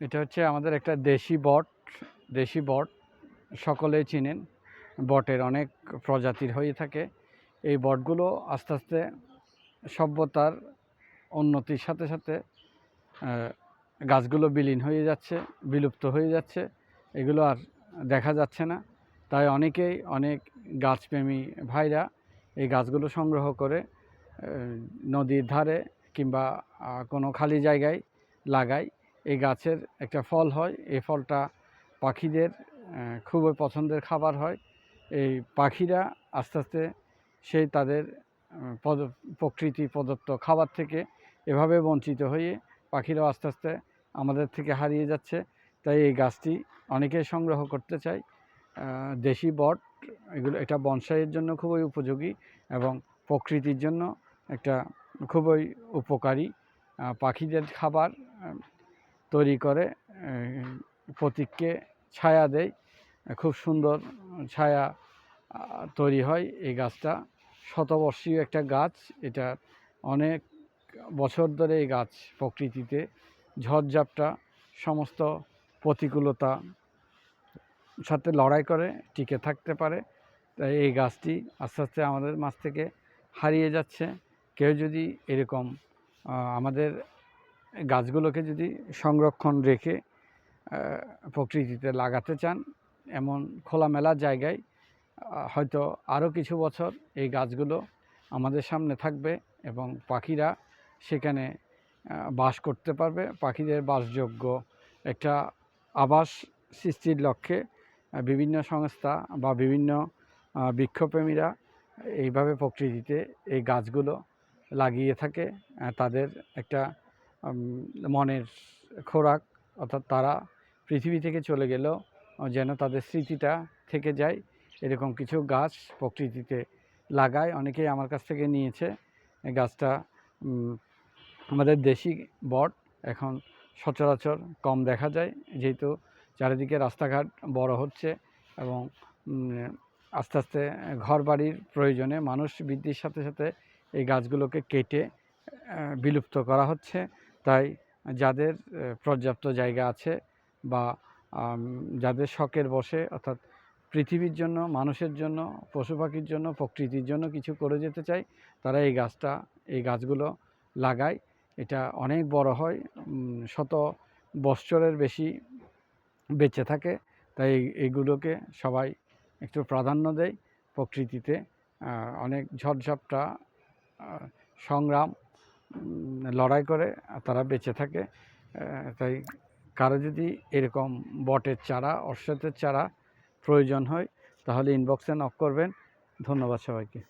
এটা হচ্ছে আমাদের একটা দেশি বট দেশি বট। সকলেই চিনেন, বটের অনেক প্রজাতির হয়ে থাকে। এই বটগুলো আস্তে আস্তে সভ্যতার উন্নতির সাথে সাথে গাছগুলো বিলীন হয়ে যাচ্ছে, বিলুপ্ত হয়ে যাচ্ছে। এগুলো আর দেখা যাচ্ছে না। তাই অনেকেই, অনেক গাছপ্রেমী ভাইরা এই গাছগুলো সংগ্রহ করে নদীর ধারে কিংবা কোনো খালি জায়গায় লাগায়। এই গাছের একটা ফল হয়। এই ফলটা পাখিদের খুবই পছন্দের খাবার হয়। এই পাখিরা আস্তে আস্তে সেই তাদের পদ প্রকৃতি প্রদত্ত খাবার থেকে এভাবে বঞ্চিত হয়ে পাখিরাও আস্তে আস্তে আমাদের থেকে হারিয়ে যাচ্ছে। তাই এই গাছটি অনেকেই সংগ্রহ করতে আহ, দেশি বট এগুলো এটা বনসাইয়ের জন্য খুবই উপযোগী এবং প্রকৃতির জন্য একটা খুবই উপকারী পাখিদের খাবার তৈরি করে প্রতীককে ছায়া দেয়। খুব সুন্দর ছায়া তৈরি হয় এই গাছটা। শতবর্ষীয় একটা গাছ, এটা অনেক বছর ধরে এই গাছ প্রকৃতিতে। ঝড়ঝাপটা, সমস্ত প্রতিকূলতা সাথে লড়াই করে, টিকে থাকতে পারে। তাই এই গাছটি আস্তে আস্তে আমাদের মাছ থেকে হারিয়ে যাচ্ছে। কেউ যদি এরকম আমাদের গাছগুলোকে যদি সংরক্ষণ রেখে প্রকৃতিতে লাগাতে চান, এমন খোলামেলা জায়গায় হয়তো আরও কিছু বছর এই গাছগুলো আমাদের সামনে থাকবে এবং পাখিরা সেখানে বাস করতে পারবে। পাখিদের বাসযোগ্য একটা আবাস সৃষ্টির লক্ষ্যে বিভিন্ন সংস্থা বা বিভিন্ন বৃক্ষপ্রেমীরা এইভাবে প্রকৃতিতে এই গাছগুলো লাগিয়ে থাকে। তাদের একটা মনের খোরাক অর্থাৎ তারা পৃথিবী থেকে চলে গেলেও যেন তাদের স্মৃতিটা থেকে যায়। এরকম কিছু গাছ প্রকৃতিতে লাগায়, অনেকেই আমার কাছ থেকে নিয়েছে। গাছটা আমাদের দেশি বট, এখন সচরাচর কম দেখা যায়, যেহেতু চারিদিকে রাস্তাঘাট বড় হচ্ছে এবং আস্তে আস্তে ঘর বাড়ির প্রয়োজনে মানুষ বৃদ্ধির সাথে সাথে এই গাছগুলোকে কেটে বিলুপ্ত করা হচ্ছে। তাই যাদের পর্যাপ্ত জায়গা আছে বা যাদের শখের বসে, অর্থাৎ পৃথিবীর জন্য, মানুষের জন্য, পশু পাখির জন্য, প্রকৃতির জন্য কিছু করে যেতে চায় তারা এই গাছটা, এই গাছগুলো লাগায়। এটা অনেক বড় হয় শত বৎসরের বেশি বেঁচে থাকে, তাই এইগুলোকে সবাই একটু প্রাধান্য দেয়। প্রকৃতিতে অনেক ঝড়ঝাপটা সংগ্রাম লড়াই করে, আর তারা বেঁচে থাকে। তাই কারও যদি এরকম বটের চারা অশ্বতের চারা প্রয়োজন হয়, তাহলে ইনবক্সে নক করবেন। ধন্যবাদ সবাইকে।